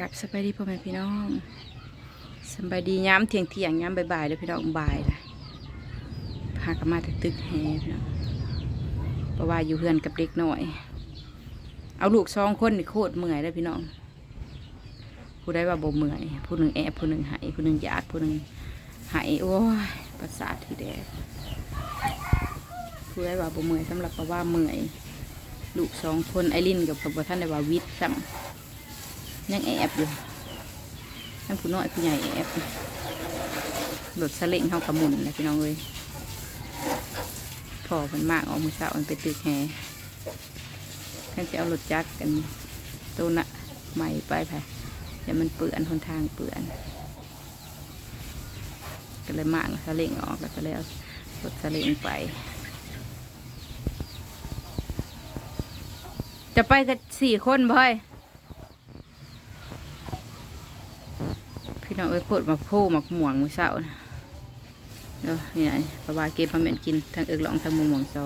ครับสบายดีพ่อแม่พี่น้องสบายดีย้ำเที่ยงเที่ยงย้ำบ่ายๆเลยพี่น้องบ่ายเลยพากันมาแต่ตึกแฮพี่น้องเพราะว่าอยู่เฮือนกับเด็กหน่อย เอาลูกสองคนนี่โคตรเมื่อยเลยพี่น้อง ผู้ใดว่าบ่เมื่อยผู้หนึ่งแอบผู้หนึ่งหายผู้หนึ่งอยากผู้หนึ่งหายโอ้ยประสาทที่แดดผู้ใดว่าบ่เมื่อยสำหรับก็ว่าเมื่อยลูกสองคนไอรินกับกับท่านได้ว่าวิทย์ซ้ำ ยังแอบอยู่ทั้งผู้น้อยผู้ใหญ่แอบรถสล็งเข้ากระมุนเลยพี่น้องเลยพ่อมันมากออกมือเช้ามันไปตึกแฮท่านจะเอารถจักรกันตัวน่ะใหม่ไปไปแต่มันเปื่อนทนทางเปื่อนก็เลยมากสล็งออกแล้วก็เลยเอารถสล็งไปจะไปกันสี่คนบ่อย พี่น้องเอ้ยโคตรมาโพหมักหม่วงมือเช้านะเดี๋ยวนี่ไงปลาบาเก็บมาเหม็นกินทั้งเอิกหลองทั้งหมูหม่วงซอ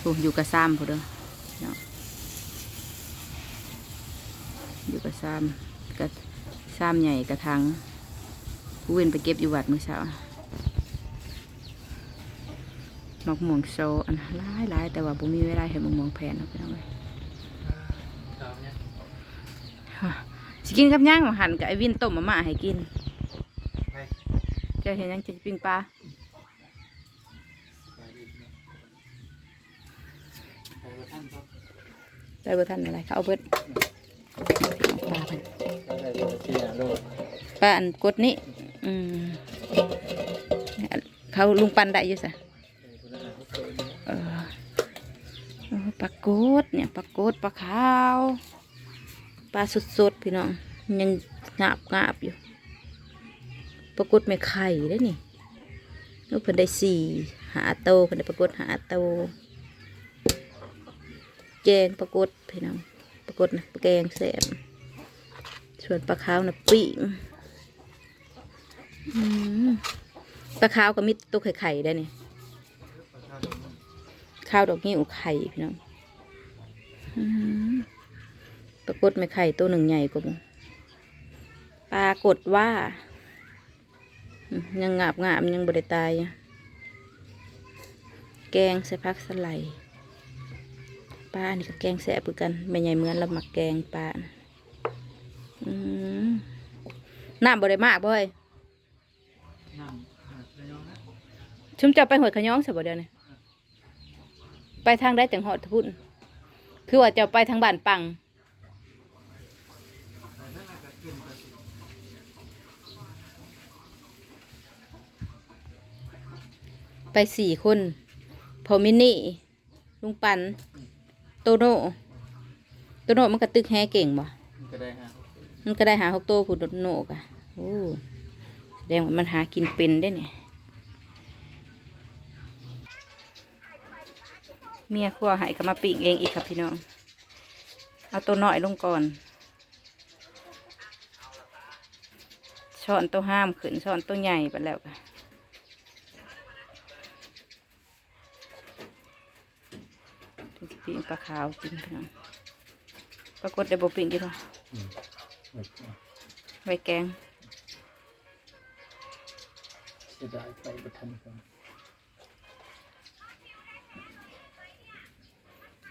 ผู้อยู่กับซ้ำผู้เด้อเนาะอยู่กับซ้ำกับซ้ำใหญ่กระทังผู้เว้นไปเก็บอยู่วัดมือเช้าหมักหม่วงโซอันหลายหลายๆแต่ว่าบ่มีเวลาให้หมักหม่วงแผ่นเนาะพี่น้องเอ้ย สิกินกับย่างหันกับไอวินต้มมาม่าให้กินเจะเห็นยังจะปิ้งปลาได้เบอร์ท่านอะไรเขาเอาเบิดปลาเพิ่นปลาอันกดนี่อืมเขาลุงปันได้อยู่สะเออเออปลากดเนี่ยปลากดปลาขาว ปลาสดๆพี่น้อง ยังงาบงาบอยู่ ปรากฏไม่ไข่ได้นี่ลูกเพิ่นได้สี่หาโตเพิ่นได้ปรากฏหาโตแกงปรากฏพี่น้องปรากฏนะแกงแสบส่วนปลาขาวนะปิ้งปลาขาวก็มีตัวไข่ไข่ได้นี่ข้าวดอกนิ้วไข่พี่น้องอื ปรากฏไม่ไข่ตัวหนึ่งใหญ่กว่าหมู่ปรากฏว่าอืมยังงาบงาบยังบริตายอยู่แกงใส่พักสไลด์ปลาอันนี้ก็แกงแสบเหมือนกันไม่ใหญ่เหมือนเราหมักแกงปลาน่ะอืมน้ำบริมากบ่เฮ้ยชุมเจะไปหวยขะย้องสบ่เดียวนี่ไปทางได้จังหอดพุ่น คือว่าจะไปทางบ้านปัง ไปสี่คนพอมินนี่ลุงปัน โตโน่โตโน่มันกระตึกแฮเก่งบ่ก็ได้ฮะมันก็ได้หาหกโตผู้โดดโน่กะโอ้แสดงว่ามันหากินเป็นได้เนี่ยเมียครัวใหายก็มาปีกเองอีกครับพี่น้อง เอาตัวน้อยลงก่อนช้อนตัวห้ามขึ้นช้อนตัวใหญ่ไปแล้วกะถึงจะ ปีกปลาขาวกินพี่น้องปรากฏได้บ่ปีกกี่ตัวไว้แกงเสียดายไปประทันก่อน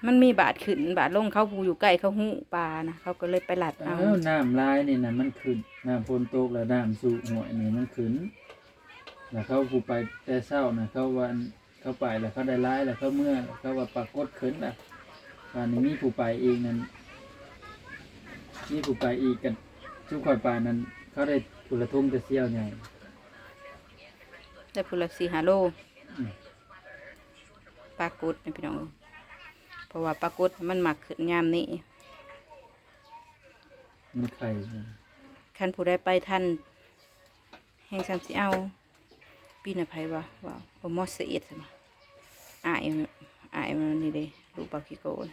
มันมีบาดขึ้นบาดลงเขาผูอยู่ใกล้เขาหูปลานะเขาก็เลยไปหลัดเอาเอ้าน้ำลายนี่นะมันขึ้นน้ำฝนตกแล้วน้ำสูหวยนี่มันขึ้นแล้วเขาผู้ไปแต่เศร้านะเขาวันเขาไปแล้วเขาได้ร้ายแล้วเขาเมื่อแล้วเขาว่าปรากฏขึ้นแล้ ววันนี้มีผู้ไปเองนั้นมีผู้ไปอีกกันทุกข่อยปลานั้น เขาได้ผู้ละทุ่งแต่เสี้ยวใหญ่ได้พุละสี่หาโลอืมปลากดนะพี่น้องเพราะว่าปลากดมันหมักขึ้นยามนี้มันไข่คันผู้ได้ไปท่านแห่งสัมสิเอาปีนอภัยวะว่าบ่มอสเอ็ดใช่ไหมอายมันอายมันนี่เด้ลูกปลาคิโกน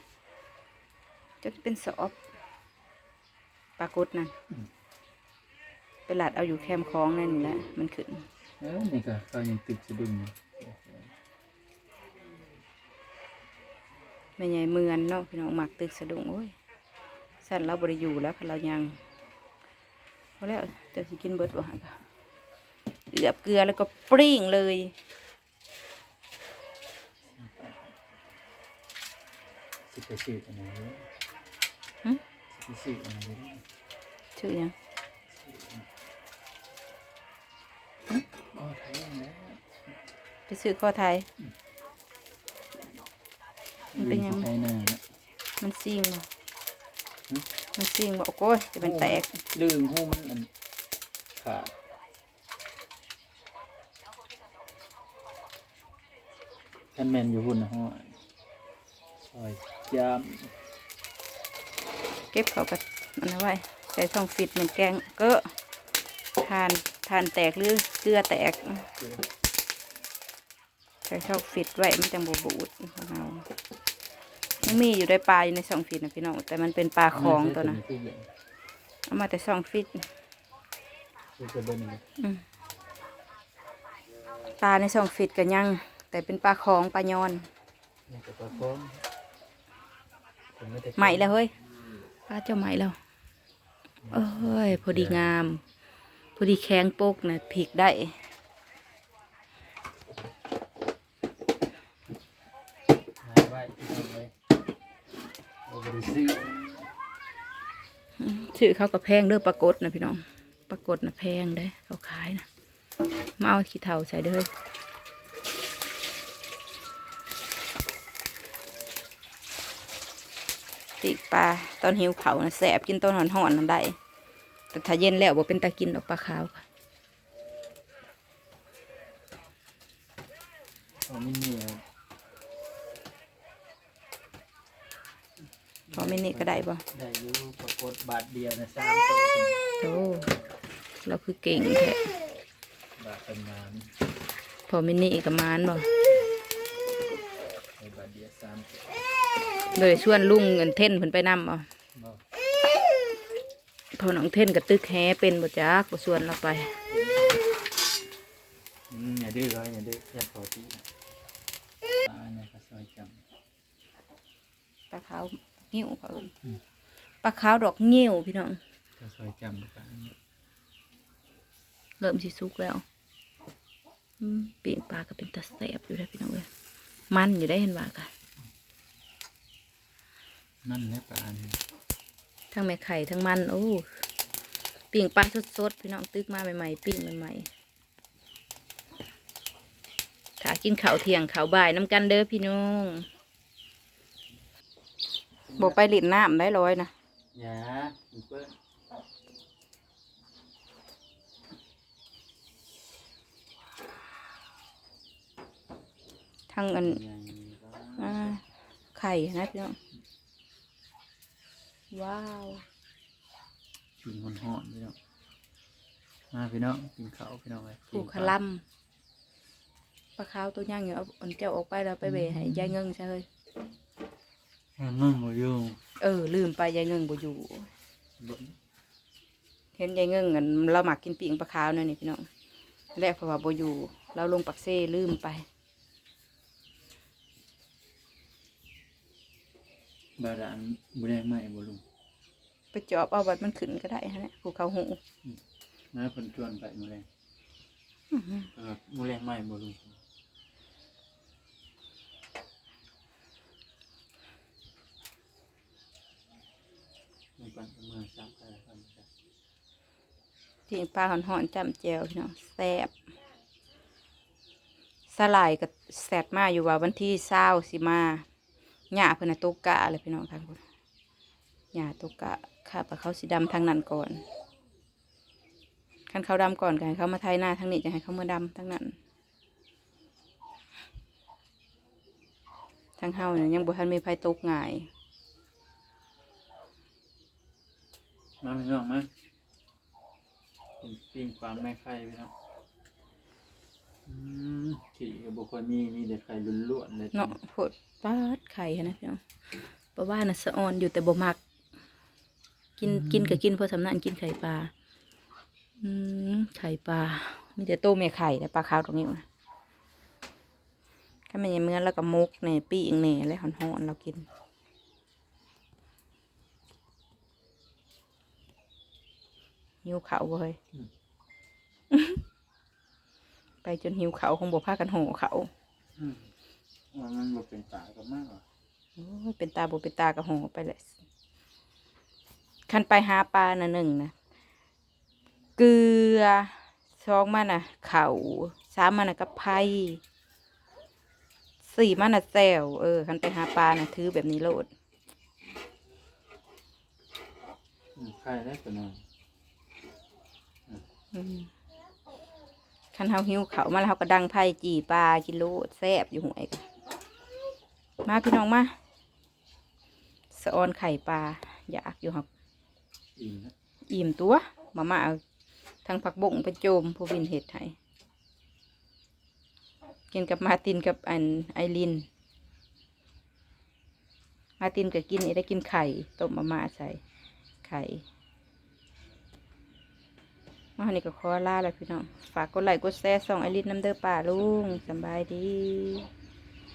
จะเป็นสอบปลากดนั่นไปหลัดเอาอยู่แคมคลองนั่นนี่แหละมันขึ้นเออนี่ก็เขายังติดสะดุ้งอยู่แม่ใหญ่เมือนเนาะพี่น้องหมักตึกสะดุ้งโอ้ยสั่นเราบริอยู่แล้วคันเรายังพอแล้วเดี๋ยวสิกินเบิดบ่ฮะค่ะเอือบเกลือแล้วก็ปริ้งเลยสิไปซื้ออันไหนเด้อหึ สิไปซื้ออันไหนเด้อชื่อหยังอ๋อไทยแล้วไปซื้อข้อไทย มันเป็นยังไงไทยหน้านะมันซิ่งบ่หึมันซิ่งบ่โอ้ยจะเป็นแตกลืมหูมันอันขาดคันแมนอยู่หุ่นนะฮะซอยจาม เก็บเขากับมันเอาไว้ใส่ช่องฟิตเหมือนแกงเก็ทานทานแตกหรือเกลือแตกใส่ช่องฟิตไว้มันจังบบูดของเรายังมีอยู่ได้ปลาอยู่ในช่องฟิตนะพี่น้องแต่มันเป็นปลาคลองตัวนะเอามาแต่ช่องฟิตคือจะเป็นยังไงปลาในช่องฟิตกันยัง แต่เป็นปลาคลองปลายอนนี่ก็ปลาฟ้องผมไม่ได้ใหม่แล้วเฮ้ย ปลาเจ้าใหมแล้วเอ้ย พอดีงาม พอดีแข็งโปกนะพริกได้ชื่อเขาก็แพงเด้อปรากฏนะพี่น้องปรากฏนะแพงเด้เขาขายนะมาเอาขี้เถ้าใส่เด้อ ติกปลาตอนหิวเขาวนะแสบกินต้นหอนหอนๆนั่นได้แต่ถ้าเย็นแล้วบ่เป็นตากินดอกปลาขาวค่ะเอาไม่เหนียวพอไม่นี่ก็ได้บ่ได้อยูปรากฏบาทเดียวนะสามตัวโอ้เราคือเก่งแท้บาทเป็นน้พอไม่นี่กับมานบ่ำในบาทเดียวสามตัว เลยชวนลุงเงินเท่นเพิ่นไปนำบ่บ่พอน้องเท่นกับตึกแฮเป็นบ่จักบ่ชวนเราไปอืมอย่าดื้อเลยอย่าดื้ออย่าพอที่นะปลาเนี่ยก็ซอยจปลาขาวงิ้วเขาเอิ้นปลาขาวดอกงิ้วพี่น้องำก็ซอยจำกันเริ่มสิสุกแล้วอืมปีกปลาก็เป็นตาแสบอยู่ได้อพี่น้องเอ้ยมันอยู่ได้เห็นว่าค่ะ นั่นแหละปลาเนี่ยทั้งแม่ไข่ทั้งมันโอ้ปีกปลาสดๆพี่น้องตึกมาใหม่ๆปิ้งใหม่ๆถ้ากินข้าวเที่ยงข้าวบ่ายน้ำกันเด้อพี่น้องบอกไปหลินน้ำได้ร้อยนะอย่าอีเปิ้ลทั้งอันอย่าอย่างนี้ก็อ่าไข่นะพี่น้อง ว้าวกินหอนๆพี่น้องมาพี่น้องกินข้าวพี่น้องเลยผูกขลัมปลาขาวตัวย่างอยู่เอาอันเจ้าออกไปแล้วไปเบให้ยายเงิงใช่เลยนั่งมาอยู่เออ ลืมไปยายเงิงบ่อยู่บนเห็นยายเงิงอันเราหมักกินปีงปลาขาวนั่นนี่พี่น้องแรกเพราะว่าบ่อยู่ เราลงปักเซ่ลืมไป บาดาลบุแดงใหม่บ่ลุงไปจอบเอาวัดมันขึ้นก็ได้ฮะเนี่ยภูเขาหูมาเพิ่นชวนไปบุแดงอื้อหือเออบุแดงใหม่บ่ลุงมีปันประมาณสามพันพันจ้ะที่ปลาหอนหอนๆจำแจวพี่น้องแซ่บสลายกับแซ่บมาอยู่ว่าวันที่เศร้าสิมา หญ้าเพิ่นน่ะตกกะเลยพี่น้องทางคนหญ้าตกกะข้าปลาเขาสีดำทางนั้นก่อนคันเขาดำก่อนกันเขามาไทยหน้าทางนี้จะให้เขามาดำทางนั้นทางเฮาเนี่ยยังบ่ทันมีไฟตกง่ายมาพี่น้องมาเป็นปิ้งปลาแม่ไข่พี่น้อง อืมขี่กับบุคคลมีมีแต่ไข่ล้วนๆเลยเนาะโพดปาดไข่หั้นนะพี่น้องเพราะว่าน่ะสะออนอยู่แต่บ่มัก กินกินก็กินเพราะสำนักกินไข่ปลาอืมไข่ปลามีแต่โตเมียไข่แต่ปลาขาวตรงนี้นะถ้ามันยังเมื่อนแล้วก็มุกเนี่ยปีอีกเนี่ยแล้วหอนๆเรากินมหิวเขาวบ่เฮ้ย อืมไป จนหิวเขาวคงบ่พากันห่อเขาอืมว่ามันบ่เป็นตากับมากหรอโอ้ยเป็นตาบ่เป็นตากระห่อไปเลยคันไปหาปลาน่ะหนึ่งนะเกลือสองมันน่ะเขาวสามมันน่ะกับไผ่สี่มันน่ะแซวเออคันไปหาปลาน่ะถือแบบนี้โลดอืมใครได้ตัวน้อยอืม คันเฮาหิวเขาวมาแล้วเฮาก็ดังไผ่จีปลากิโลดแซ่บอยู่หวยกันมาพี่น้องมาสะออนไข่ปลาอยากอยู่ครับอิ่มนะอิ่มตัวมามาเอาทั้งผักบงไปโจมผู้วินเห็ดให้กินกับมาร์ตินกับอันไอริน มาร์ตินก็กินนี่ได้กินไข่ต้มมาม่าใส่ไข่ มาอันนี้ก็ขอลาแล้วพี่น้อง ฝากกดไลค์กดแชร์ส่องไอรินน้ำเด้อป่าลุงสบายดี